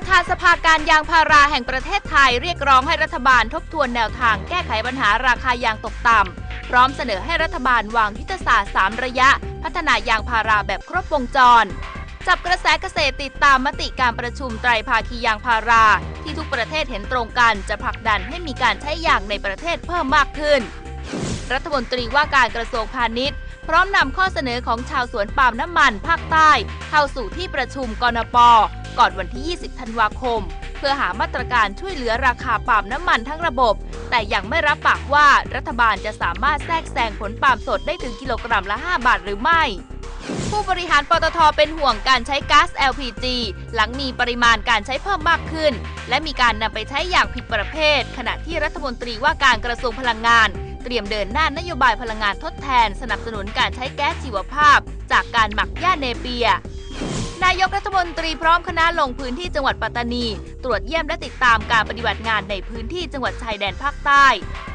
ประธานสภาการยางพาราแห่งประเทศไทยเรียกร้องให้รัฐบาลทบทวนแนวทางแก้ไขปัญหาราคายางตกต่ำ พร้อมเสนอให้รัฐบาลวางยุทธศาสตร์ 3 ระยะ พัฒนายางพาราแบบครบวงจร จับกระแสเกษตรติดตามมติการประชุมไตรภาคียางพารา ที่ทุกประเทศเห็นตรงกันจะผลักดันให้มีการใช้ยางในประเทศเพิ่มมากขึ้น รัฐมนตรีว่าการกระทรวงพาณิชย์พร้อมนำข้อเสนอของชาวสวนปาล์มน้ำมันภาคใต้ เข้าสู่ที่ประชุมกนป ก่อนวันที่ 20 ธันวาคม เพื่อหามาตรการช่วยเหลือราคาปาล์มน้ำมันทั้งระบบ แต่ยังไม่รับปากว่ารัฐบาลจะสามารถแทรกแซงผลปาล์มสดได้ถึงกิโลกรัมละ 5 บาทหรือไม่ผู้บริหารปตทเป็นห่วงการใช้ก๊าซ LPG หลังมีปริมาณการใช้เพิ่มมากขึ้น และมีการนำไปใช้อย่างผิดประเภท ขณะที่รัฐมนตรีว่าการกระทรวงพลังงาน เตรียมเดินหน้านโยบายพลังงานทดแทน สนับสนุนการใช้แก๊สชีวภาพ จากการหมักหญ้าเนเปีย นายกรัฐมนตรีพร้อมคณะลงพื้นที่จังหวัดปัตตานี ตรวจเยี่ยมและติดตามการปฏิบัติงานในพื้นที่จังหวัดชายแดนภาคใต้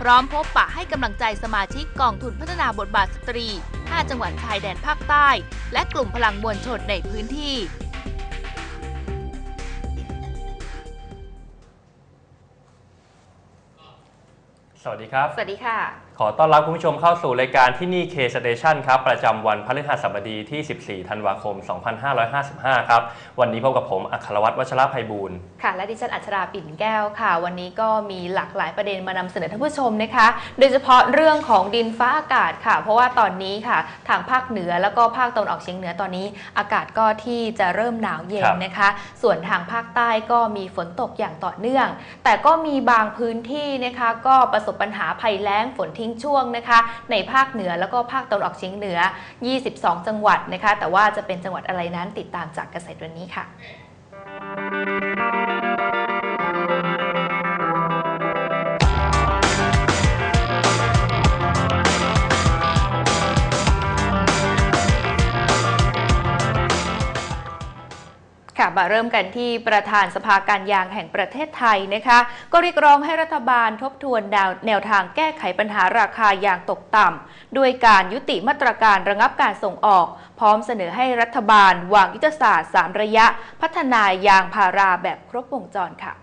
พร้อมพบปะให้กำลังใจสมาชิกกองทุนพัฒนาบทบาทสตรี 5 จังหวัดชายแดนภาคใต้ และกลุ่มพลังมวลชนในพื้นที่สวัสดีครับ สวัสดีค่ะข อต้อนรับคุณผู้ชมเข้าสู่รายการที่นี่ K Station ครับ ประจำวันพฤหัสบดีที่ 14 ธันวาคม 2555 ครับ วันนี้พบกับผม อัครวัตรวัชรภัยบูรณ์ค่ะ และดิฉันอัชราปิ่นแก้วค่ะ วันนี้ก็มีหลากหลายประเด็นมานำเสนอท่านผู้ชมนะคะ โดยเฉพาะเรื่องของดินฟ้าอากาศค่ะ เพราะว่าตอนนี้ค่ะ ทางภาคเหนือแล้วก็ภาคตะวันออกเฉียงเหนือตอนนี้ อากาศก็ที่จะเริ่มหนาวเย็นครับนะคะ ส่วนทางภาคใต้ก็มีฝนตกอย่างต่อเนื่อง แต่ก็มีบางพื้นที่นะคะก็ประสบปัญหาภัยแล้งฝนทิ้งช่วงนะคะ ในภาคเหนือแล้วก็ภาคตะวันออกเฉียงเหนือ 22 จังหวัดนะคะ แต่ว่าจะเป็นจังหวัดอะไรนั้นติดตามจากเกษตรวันนี้ค่ะ ค่ะมาเริ่มกันที่ประธานสภาการยางแห่งประเทศไทยนะคะ ก็เรียกร้องให้รัฐบาลทบทวนแนวทางแก้ไขปัญหาราคายางตกต่ำด้วยการยุติมาตรการระงับการส่งออก พร้อมเสนอให้รัฐบาลวางยุทธศาสตร์ 3 ระยะ พัฒนายางพาราแบบครบวงจรค่ะ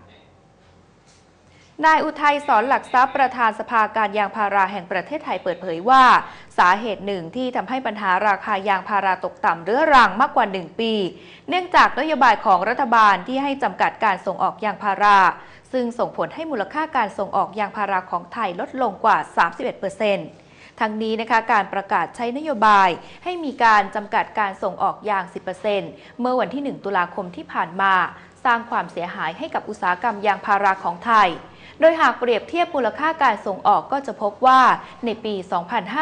นายอุทัยสอนหลักทรัพย์ประธานสภาการยางพาราแห่งประเทศไทยเปิดเผยว่า สาเหตุหนึ่งที่ทำให้ปัญหาราคายางพาราตกต่ำเรื้อรังมากกว่า 1 ปี เนื่องจากนโยบายของรัฐบาลที่ให้จำกัดการส่งออกยางพารา ซึ่งส่งผลให้มูลค่าการส่งออกยางพาราของไทยลดลงกว่า 31%ทั้งนี้นะคะการประกาศใช้นโยบายให้มีการจำกัดการส่งออกยาง 10%เมื่อวันที่ 1 ตุลาคมที่ผ่านมา สร้างความเสียหายให้กับอุตสาหกรรมยางพาราของไทย โดยหากเปรียบเทียบมูลค่าการส่งออกก็จะพบว่าในปี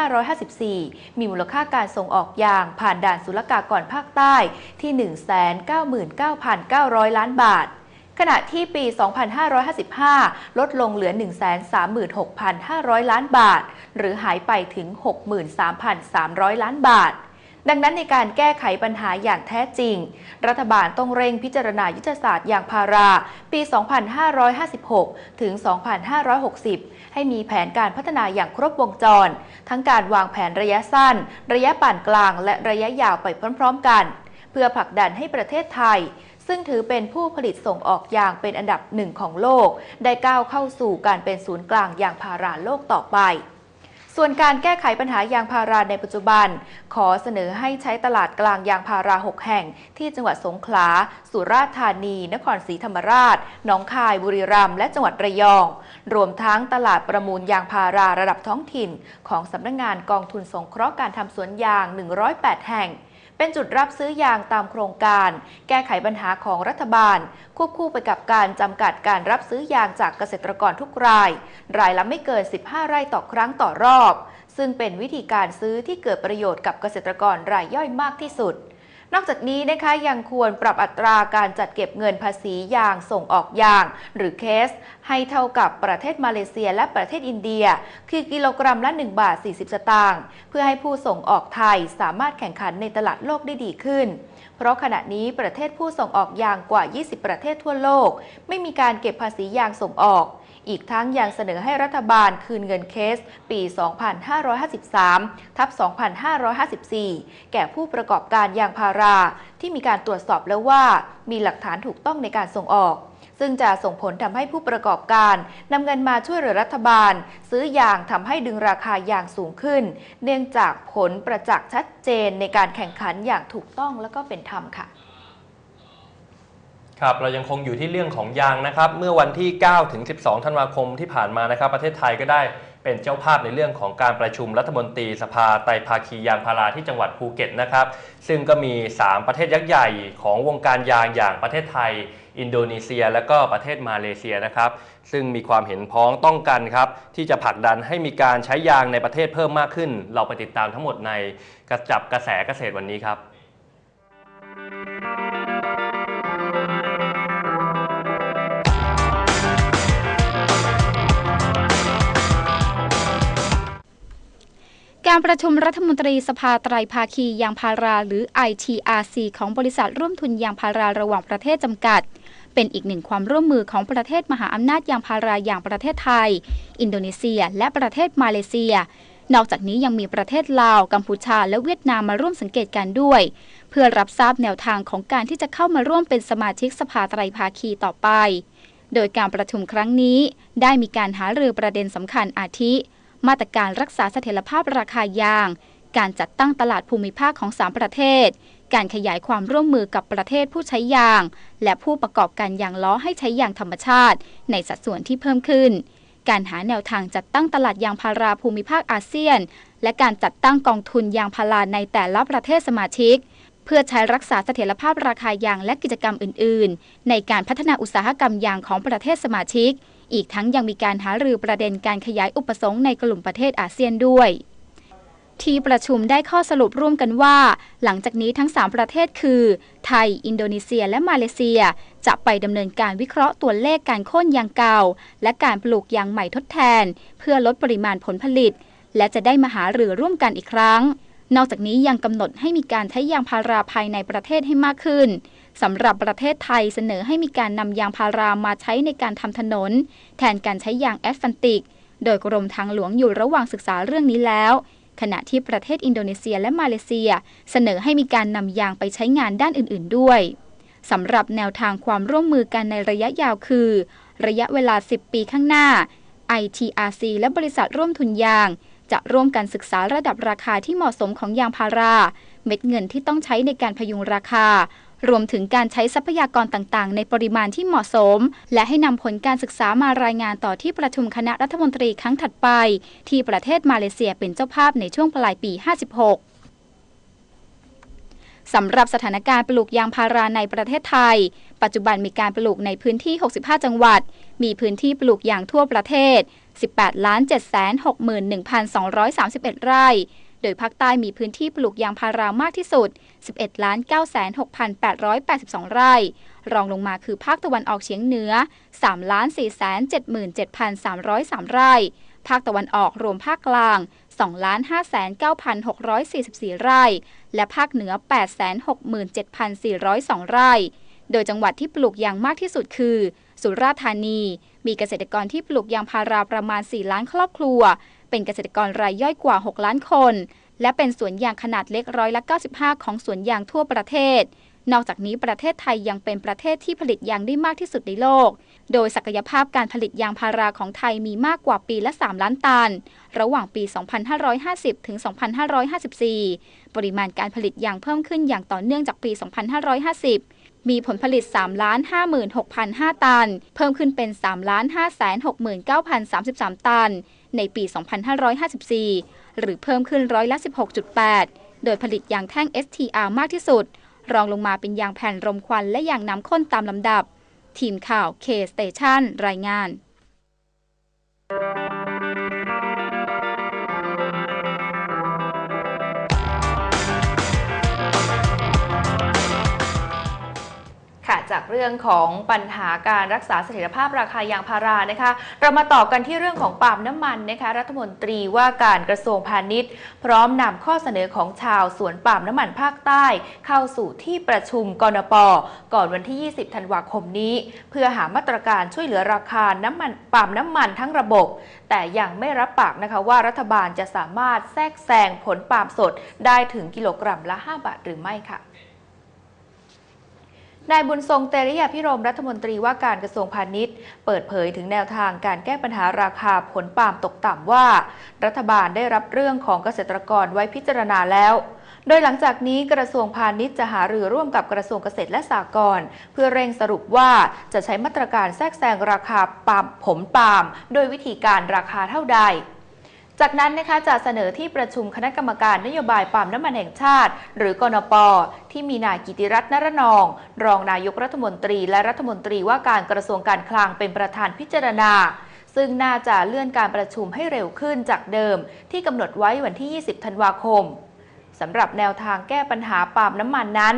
2554 มีมูลค่าการส่งออกยางผ่านด่านศุลกากรภาคใต้ที่ 199,900 ล้านบาทขณะที่ปี 2555 ลดลงเหลือ 136,500 ล้านบาท หรือหายไปถึง 63,300 ล้านบาท ดังนั้นในการแก้ไขปัญหาอย่างแท้จริง รัฐบาลต้องเร่งพิจารณายุทธศาสตร์อย่างพารา ปี 2556 ถึง 2560 ให้มีแผนการพัฒนาอย่างครบวงจร ทั้งการวางแผนระยะสั้น ระยะปานกลางและระยะยาวไปพร้อม ๆ กัน เพื่อผลักดันให้ประเทศไทยซึ่งถือเป็นผู้ผลิตส่งออกยางเป็นอันดับหนึ่งของโลก ได้ก้าวเข้าสู่การเป็นศูนย์กลางอย่างพาราโลกต่อไป ส่วนการแก้ไขปัญหายางพาราในปัจจุบัน ขอเสนอให้ใช้ตลาดกลางยางพารา 6 แห่ง ที่จังหวัดสงขลา สุราษฎร์ธานี นครศรีธรรมราช หนองคาย บุรีรัมย์ และจังหวัดระยอง รวมทั้งตลาดประมูลยางพาราระดับท้องถิ่น ของสำนักงงานกองทุนสงเคราะห์การทำสวนยาง 108 แห่ง เป็นจุดรับซื้อยางตามโครงการ แก้ไขปัญหาของรัฐบาล ควบคู่ไปกับการจำกัดการรับซื้อยางจากเกษตรกรทุกราย รายละไม่เกิน 15 ไร่ต่อครั้งต่อรอบ ซึ่งเป็นวิธีการซื้อที่เกิดประโยชน์กับเกษตรกรรายย่อยมากที่สุด นอกจากนี้นะคะยังควรปรับอัตราการจัดเก็บเงินภาษียางส่งออกยาง หรือเคส ให้เท่ากับประเทศมาเลเซียและประเทศอินเดีย คือกิโลกรัมละ 1 บาท 40 สตางค์เพื่อให้ผู้ส่งออกไทยสามารถแข่งขันในตลาดโลกได้ดีขึ้น เพราะขณะนี้ประเทศผู้ส่งออกยางกว่า 20 ประเทศทั่วโลก ไม่มีการเก็บภาษียางส่งออก อีกทั้งยังเสนอให้รัฐบาลคืนเงินเคส ปี 2553 ทับ 2554 แก่ผู้ประกอบการยางพารา ที่มีการตรวจสอบแล้วว่ามีหลักฐานถูกต้องในการส่งออกซึ่งจะส่งผลทำให้ผู้ประกอบการนำเงินมาช่วยเหลือรัฐบาล ซื้อยางทำให้ดึงราคายางสูงขึ้น เนื่องจากผลประจักษ์ชัดเจนในการแข่งขันอย่างถูกต้องและก็เป็นธรรมค่ะ ครับเรายังคงอยู่ที่เรื่องของยางนะครับ เมื่อวันที่9ถึง12 ธันวาคมที่ผ่านมานะครับ ประเทศไทยก็ได้เป็นเจ้าภาพในเรื่องของการประชุมรัฐมนตรีสภาไตรภาคียางพาราที่จังหวัดภูเก็ตนะครับ ซึ่งก็มี 3 ประเทศยักษ์ใหญ่ของวงการยางอย่างประเทศไทย อินโดนีเซีย และก็ประเทศมาเลเซียนะครับ ซึ่งมีความเห็นพ้องต้องกันครับ ที่จะผลักดันให้มีการใช้ยางในประเทศเพิ่มมากขึ้น เราไปติดตามทั้งหมดในกระจับกระแสเกษตรวันนี้ครับ การประชุมรัฐมนตรีสภาไตรภาคียางพาราหรือ ITRC ของบริษัทร่วมทุนยางพาราระหว่างประเทศจำกัด เป็นอีกหนึ่งความร่วมมือของประเทศมหาอำนาจยางพาราอย่างประเทศไทย อินโดนีเซีย และประเทศมาเลเซีย นอกจากนี้ยังมีประเทศลาว กัมพูชา และเวียดนามมาร่วมสังเกตการด้วย เพื่อรับทราบแนวทางของการที่จะเข้ามาร่วมเป็นสมาชิกสภาไตรภาคีต่อไป โดยการประชุมครั้งนี้ ได้มีการหารือประเด็นสำคัญอาทิ มาตรการรักษาเสถียรภาพราคายาง การจัดตั้งตลาดภูมิภาคของ 3 ประเทศ การขยายความร่วมมือกับประเทศผู้ใช้ยาง และผู้ประกอบการยางล้อให้ใช้ยางธรรมชาติ ในสัดส่วนที่เพิ่มขึ้น การหาแนวทางจัดตั้งตลาดยางพาราภูมิภาคอาเซียน และการจัดตั้งกองทุนยางพาราในแต่ละประเทศสมาชิกเพื่อใช้รักษาเสถียรภาพราคายางและกิจกรรมอื่น ๆ ในการพัฒนาอุตสาหกรรมยางของประเทศสมาชิก อีกทั้งยังมีการหารือประเด็นการขยายอุปสงค์ในกลุ่มประเทศอาเซียนด้วย ที่ประชุมได้ข้อสรุปร่วมกันว่า หลังจากนี้ทั้ง 3 ประเทศคือ ไทย อินโดนีเซีย และมาเลเซีย จะไปดำเนินการวิเคราะห์ตัวเลขการโค่นยางเก่า และการปลูกยางใหม่ทดแทน เพื่อลดปริมาณผลผลิต และจะได้มาหารือร่วมกันอีกครั้งนอกจากนี้ยังกำหนดให้มีการใช้ยางพาราภายในประเทศให้มากขึ้น สำหรับประเทศไทยเสนอให้มีการนำยางพารามาใช้ในการทำถนน แทนการใช้ยางแอสฟันติก โดยกรมทางหลวงอยู่ระหว่างศึกษาเรื่องนี้แล้ว ขณะที่ประเทศอินโดนีเซียและมาเลเซีย เสนอให้มีการนำยางไปใช้งานด้านอื่น ๆ ด้วยสำหรับแนวทางความร่วมมือกันในระยะยาวคือ ระยะเวลา 10 ปีข้างหน้า ITRC และบริษัทร่วมทุนยาง จะร่วมกันศึกษาระดับราคาที่เหมาะสมของยางพารา เม็ดเงินที่ต้องใช้ในการพยุงราคา รวมถึงการใช้ทรัพยากรต่างๆ ในปริมาณที่เหมาะสม และให้นำผลการศึกษามารายงานต่อที่ประชุมคณะรัฐมนตรีครั้งถัดไป ที่ประเทศมาเลเซียเป็นเจ้าภาพในช่วงปลายปี 56สำหรับสถานการณ์ปลูกยางพาราในประเทศไทย ปัจจุบันมีการปลูกในพื้นที่ 65 จังหวัด มีพื้นที่ปลูกยางทั่วประเทศ 18 761,231 ไร่ โดยภาคใต้มีพื้นที่ปลูกยางพารามากที่สุด 11 96,882 ไร่ รองลงมาคือภาคตะวันออกเฉียงเหนือ3 477,303 ไร่ ภาคตะวันออกรวมภาคกลาง2,59,644 ไร่ และภาคเหนือ 867,402 ไร่ โดยจังหวัดที่ปลูกยางมากที่สุดคือ สุราษฎร์ธานี มีเกษตรกรที่ปลูกยางพาราประมาณ 4 ล้านครอบครัว เป็นเกษตรกรรายย่อยกว่า 6 ล้านคน และเป็นสวนยางขนาดเล็กร้อยละ95 ของสวนยางทั่วประเทศ นอกจากนี้ประเทศไทยยังเป็นประเทศที่ผลิตยางได้มากที่สุดในโลก โดยศักยภาพการผลิตยางพาราของไทยมีมากกว่าปีละ 3 ล้านตัน ระหว่างปี 2550 ถึง 2554 ปริมาณการผลิตยางเพิ่มขึ้นอย่างต่อเนื่องจากปี 2550มีผลผลิต 3 ล้าน 56,005 ตัน เพิ่มขึ้นเป็น 3 ล้าน 569,033 ตัน ในปี 2554 หรือเพิ่มขึ้นร้อยละ 16.8 โดยผลิตยางแท่ง STR มากที่สุด รองลงมาเป็นยางแผ่นรมควันและยางน้ำข้นตามลำดับ ทีมข่าว K Station รายงาน จากเรื่องของปัญหาการรักษาเสถียรภาพราคายางพารานะคะ เรามาต่อกันที่เรื่องของปาล์มน้ำมันนะคะ รัฐมนตรีว่าการกระทรวงพาณิชย์ พร้อมนำข้อเสนอของชาวสวนปาล์มน้ำมันภาคใต้ เข้าสู่ที่ประชุมกนปก่อนวันที่ 20 ธันวาคมนี้ เพื่อหามาตรการช่วยเหลือราคาน้ำมันปาล์มน้ำมันทั้งระบบ แต่ยังไม่รับปากนะคะว่ารัฐบาลจะสามารถแทรกแซงผลปาล์มสดได้ถึงกิโลกรัมละ 5 บาทหรือไม่ค่ะ นายบุญทรงเตริยาพิรมรัฐมนตรีว่าการกระทรวงพาณิชย์ เปิดเผยถึงแนวทางการแก้ปัญหาราคาผลปาล์มตกต่ำว่า รัฐบาลได้รับเรื่องของเกษตรกรไว้พิจารณาแล้วโดยหลังจากนี้กระทรวงพาณิชย์จะหารือร่วมกับกระทรวงเกษตรและสหกรณ์เพื่อเร่งสรุปว่าจะใช้มาตรการแทรกแซงราคาปาล์มผลปาล์มโดยวิธีการราคาเท่าใด จากนั้นนะคะจะเสนอที่ประชุมคณะกรรมการนโยบายปาล์มน้ำมันแห่งชาติ หรือกนปที่มีนายกิติรัตน์นรนอง รองนายกรัฐมนตรี และรัฐมนตรีว่าการกระทรวงการคลังเป็นประธานพิจารณา ซึ่งน่าจะเลื่อนการประชุมให้เร็วขึ้นจากเดิม ที่กำหนดไว้วันที่ 20 ธันวาคมสำหรับแนวทางแก้ปัญหาปาล์มน้ำมันนั้น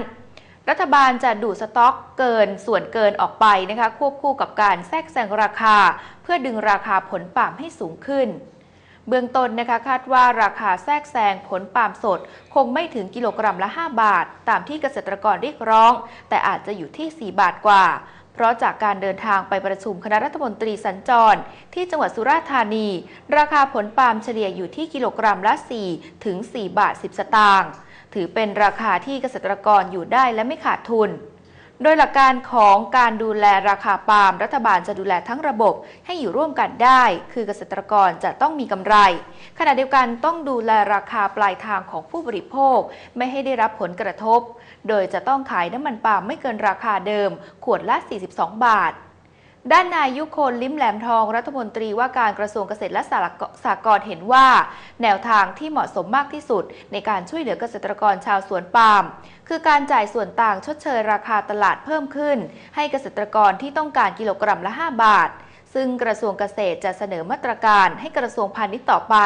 รัฐบาลจะดูดสต็อกเกินส่วนเกินออกไปนะคะควบคู่กับการแทรกแซงราคา เพื่อดึงราคาผลปาล์มให้สูงขึ้น เบื้องต้นนะคะคาดว่าราคาแทรกแซงผลปาล์มสด คงไม่ถึงกิโลกรัมละ 5 บาท ตามที่เกษตรกรเรียกร้อง แต่อาจจะอยู่ที่ 4 บาทกว่า เพราะจากการเดินทางไปประชุมคณะรัฐมนตรีสัญจร ที่จังหวัดสุราษฎร์ธานี ราคาผลปาล์มเฉลี่ยอยู่ที่กิโลกรัมละ 4 ถึง 4 บาท 10 สตางค์ถือเป็นราคาที่เกษตรกรอยู่ได้และไม่ขาดทุน โดยหลักการของการดูแลราคาปาล์มรัฐบาลจะดูแลทั้งระบบให้อยู่ร่วมกันได้ คือเกษตรกรจะต้องมีกำไร ขณะเดียวกันต้องดูแลราคาปลายทางของผู้บริโภค ไม่ให้ได้รับผลกระทบ โดยจะต้องขายน้ำมันปาล์มไม่เกินราคาเดิม ขวดละ 42 บาท ด้านนายยุคนลิ้มแหลมทองรัฐมนตรีว่าการกระทรวงเกษตรและสหกรณ์เห็นว่า แนวทางที่เหมาะสมมากที่สุด ในการช่วยเหลือเกษตรกรชาวสวนปาล์มคือการจ่ายส่วนต่างชดเชยราคาตลาดเพิ่มขึ้น ให้เกษตรกรที่ต้องการกิโลกรัมละ 5 บาท ซึ่งกระทรวงเกษตรจะเสนอมาตรการให้กระทรวงพาณิชย์ต่อไป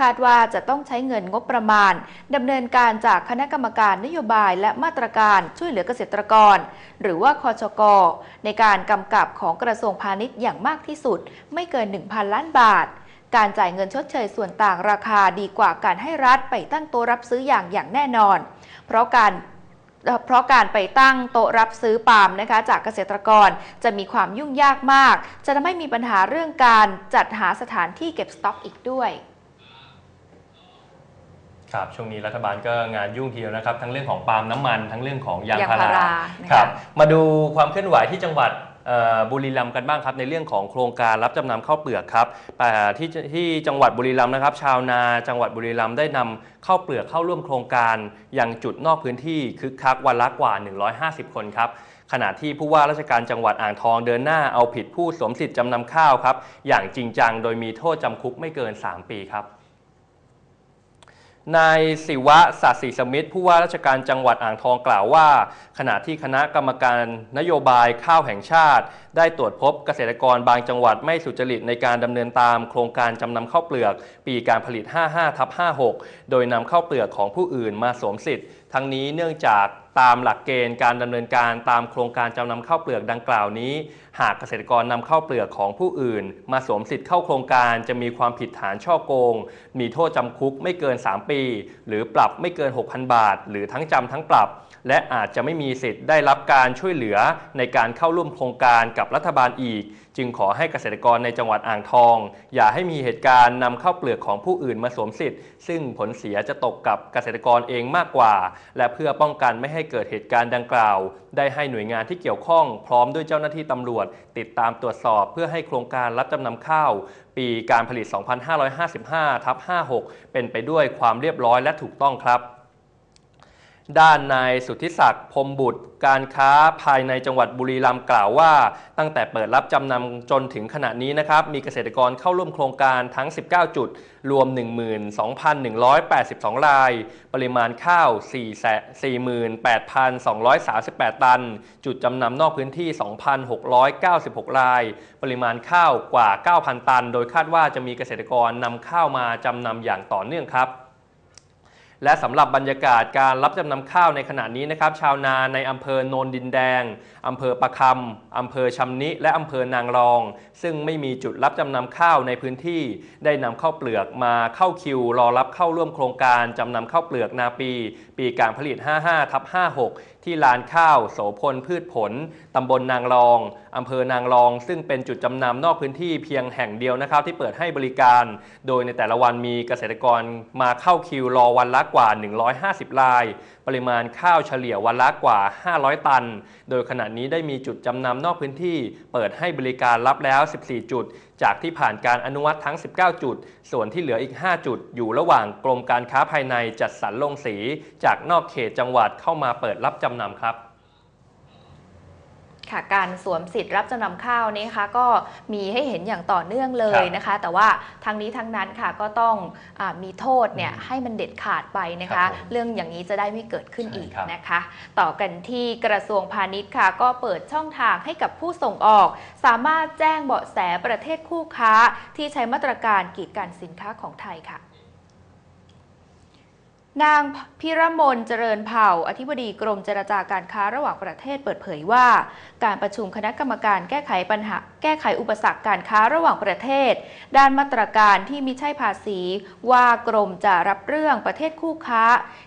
คาดว่าจะต้องใช้เงินงบประมาณดำเนินการจากคณะกรรมการนโยบายและมาตรการช่วยเหลือเกษตรกร หรือว่าคอชกในการกำกับของกระทรวงพาณิชย์อย่างมากที่สุด ไม่เกิน 1,000 ล้านบาท การจ่ายเงินชดเชยส่วนต่างราคาดีกว่าการให้รัฐไปตั้งต๊ะรับซื้ออย่างอย่างแน่นอน เพราะการเพราะการไปตั้งโต๊ะรับซื้อปาล์มนะคะจากเกษตรกรจะมีความยุ่งยากมาก จะทำให้มีปัญหาเรื่องการจัดหาสถานที่เก็บสต็อกอีกด้วย ครับช่วงนี้รัฐบาลก็งานยุ่งทีเดียวนะครับทั้งเรื่องของปาล์มน้ำมัน ทั้งเรื่องของยางยางพาพารารานะคะครับมาดูความเคลื่อนไหวที่จังหวัดเอ่อบุรีรัมย์กันบ้างครับในเรื่องของโครงการรับจำนำข้าวเปลือกครับแต่ที่ที่จังหวัดบุรีรัมย์นะครับ ชาวนาจังหวัดบุรีรัมย์ได้นำข้าวเปลือกเข้าร่วมโครงการยังจุดนอกพื้นที่คึกคักวันละกว่า 150 คนครับขณะที่ผู้ว่าราชการจังหวัดอ่างทองเดินหน้าเอาผิดผู้สวมสิทธิ์จำนำข้าวครับอย่างจริงจังโดยมีโทษจำคุกไม่เกิน 3 ปีครับ นายศิวะศาสิสมิทธิ์ผู้ว่าราชการจังหวัดอ่างทองกล่าวว่า ขณะที่คณะกรรมการนโยบายข้าวแห่งชาติ ได้ตรวจพบเกษตรกรบางจังหวัดไม่สุจริตในการดำเนินตามโครงการจำนำข้าวเปลือก ปีการผลิต 55ทับ56 โดยนำข้าวเปลือกของผู้อื่นมาสวมสิทธิ์ ทั้งนี้เนื่องจาก ตามหลักเกณฑ์การดำเนินการตามโครงการจำนำข้าวเปลือกดังกล่าวนี้ หากเกษตรกรนำข้าวเปลือกของผู้อื่น มาสวมสิทธิ์เข้าโครงการจะมีความผิดฐานช่อโกง มีโทษจำคุกไม่เกิน 3 ปี หรือปรับไม่เกิน 6,000 บาท หรือทั้งจำทั้งปรับ และอาจจะไม่มีสิทธิ์ได้รับการช่วยเหลือในการเข้าร่วมโครงการกับรัฐบาลอีก จึงขอให้เกษตรกรในจังหวัดอ่างทอง อย่าให้มีเหตุการณ์นำข้าวเปลือกของผู้อื่นมาสวมสิทธิ์ ซึ่งผลเสียจะตกกับเกษตรกรเองมากกว่า และเพื่อป้องกันไม่ให้เกิดเหตุการณ์ดังกล่าว ได้ให้หน่วยงานที่เกี่ยวข้องพร้อมด้วยเจ้าหน้าที่ตำรวจ ติดตามตรวจสอบเพื่อให้โครงการรับจำนำข้าว ปีการผลิต 2555ทับ56 เป็นไปด้วยความเรียบร้อยและถูกต้องครับ ด้านนายสุทธิศักดิ์พรมบุตร การค้าภายในจังหวัดบุรีรัมย์กล่าวว่า ตั้งแต่เปิดรับจำนำจนถึงขณะนี้นะครับ มีเกษตรกรเข้าร่วมโครงการทั้ง 19 จุด รวม 12,182 ราย ปริมาณข้าว 48,238 ตัน จุดจำนำนอกพื้นที่ 2,696 ราย ปริมาณข้าวกว่า 9,000 ตัน โดยคาดว่าจะมีเกษตรกรนำข้าวมาจำนำอย่างต่อเนื่องครับ และสำหรับบรรยากาศการรับจำนำข้าวในขณะนี้นะครับ ชาวนาในอำเภอโนนดินแดงอำเภอประคำอำเภอชำนิ และอำเภอนางรอง ซึ่งไม่มีจุดรับจำนำข้าวในพื้นที่ ได้นำข้าวเปลือกมาเข้าคิว รอรับเข้าร่วมโครงการจำนำข้าวเปลือกนาปี ปีการผลิต 55ทับ56 ที่ลานข้าวโสพลพืชผล ตำบลนางรอง อำเภอนางรอง ซึ่งเป็นจุดจำนำนอกพื้นที่เพียงแห่งเดียวนะครับ ที่เปิดให้บริการ โดยในแต่ละวันมีเกษตรกรมาเข้าคิวรอวันละกว่า 150 ราย ปริมาณข้าวเฉลี่ยวันละกว่า 500 ตัน โดยขณะนี้ได้มีจุดจำนำนอกพื้นที่ เปิดให้บริการรับแล้ว 14 จุดจากที่ผ่านการอนุมัติทั้ง 19 จุด ส่วนที่เหลืออีก 5 จุด อยู่ระหว่างกรมการค้าภายในจัดสรรลงสี จากนอกเขตจังหวัดเข้ามาเปิดรับจำนำครับ ค่ะการสวมสิทธิ์รับจำนำข้าวนี้นะคะก็มีให้เห็นอย่างต่อเนื่องเลครัยบนะคะ แต่ว่าทางนี้ทั้งนั้นค่ะก็ต้องอามีโทษเนี่ยอืมให้มันเด็ดขาดไปนะครัคะบผมเรื่องอย่างนี้จะได้ไม่เกิดขึ้นอีกใช่ครับนะคะ ต่อกันที่กระทรวงพาณิชย์ค่ะ ก็เปิดช่องทางให้กับผู้ส่งออก สามารถแจ้งเบาะแสประเทศคู่ค้าที่ใช้มาตรการกีดกันสินค้าของไทยค่ะ นางพิรมนเจริญเผ่า อธิบดีกรมเจรจาการค้าระหว่างประเทศเปิดเผยว่า การประชุมคณะกรรมการแก้ไขปัญหา แก้ไขอุปสรรคการค้าระหว่างประเทศ ด้านมาตรการที่มิใช่ภาษี ว่ากรมจะรับเรื่องประเทศคู่ค้า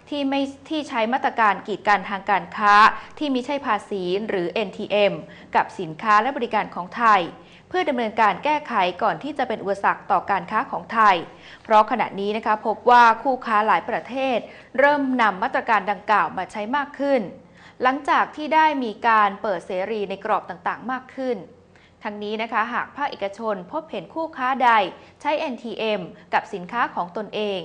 ที่ไม่ที่ใช้มาตรการกีดกันทางการค้า ที่มิใช่ภาษีหรือ NTM กับสินค้าและบริการของไทย เพื่อดำเนินการแก้ไขก่อนที่จะเป็นอุปสรรคต่อการค้าของไทย เพราะขณะนี้นะคะพบว่าคู่ค้าหลายประเทศ เริ่มนำมาตรการดังกล่าวมาใช้มากขึ้น หลังจากที่ได้มีการเปิดเสรีในกรอบต่างๆ มากขึ้นทั้งนี้นะคะหากภาคเอกชนพบเห็นคู่ค้าใด ใช้ NTM กับสินค้าของตนเอง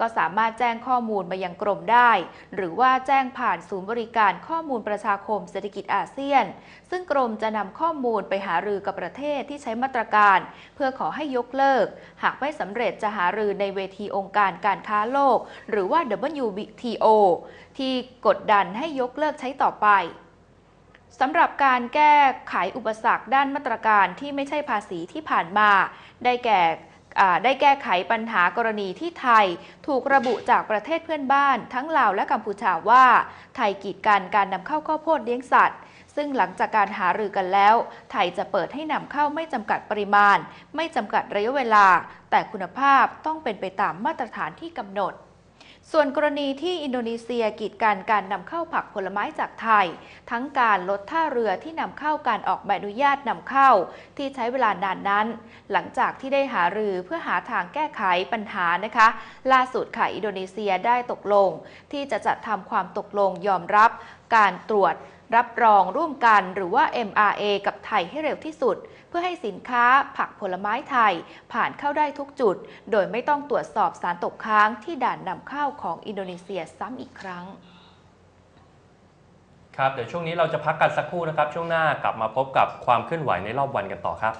ก็สามารถแจ้งข้อมูลมายังกรมได้ หรือว่าแจ้งผ่านศูนย์บริการข้อมูลประชาคมเศรษฐกิจอาเซียน ซึ่งกรมจะนำข้อมูลไปหารือกับประเทศที่ใช้มาตรการ เพื่อขอให้ยกเลิก หากไม่สำเร็จจะหารือในเวทีองค์การการค้าโลก หรือว่า WTO ที่กดดันให้ยกเลิกใช้ต่อไปสำหรับการแก้ไขอุปสรรคด้านมาตรการที่ไม่ใช่ภาษีที่ผ่านมา ได้แก่ ได้แก้ไขปัญหากรณีที่ไทย ถูกระบุจากประเทศเพื่อนบ้าน ทั้งลาวและกัมพูชาว่า ไทยกีดกันการนำเข้าข้าวโพดเลี้ยงสัตว์ ซึ่งหลังจากการหารือกันแล้ว ไทยจะเปิดให้นำเข้าไม่จำกัดปริมาณ ไม่จำกัดระยะเวลา แต่คุณภาพต้องเป็นไปตามมาตรฐานที่กำหนด ส่วนกรณีที่อินโดนีเซียกีดกันการนำเข้าผักผลไม้จากไทย ทั้งการลดท่าเรือที่นำเข้าการออกใบอนุญาตนำเข้าที่ใช้เวลานานนั้น หลังจากที่ได้หารือเพื่อหาทางแก้ไขปัญหานะคะ ล่าสุดค่ะอินโดนีเซียได้ตกลง ที่จะจัดทำความตกลงยอมรับการตรวจ รับรองร่วมกันหรือว่า MRA กับไทยให้เร็วที่สุด เพื่อให้สินค้าผักผลไม้ไทย ผ่านเข้าได้ทุกจุด โดยไม่ต้องตรวจสอบสารตกค้างที่ด่านนำเข้าของอินโดนีเซียซ้ำอีกครั้งครับเดี๋ยวช่วงนี้เราจะพักกันสักครู่นะครับ ช่วงหน้ากลับมาพบกับความเคลื่อนไหวในรอบวันกันต่อครับ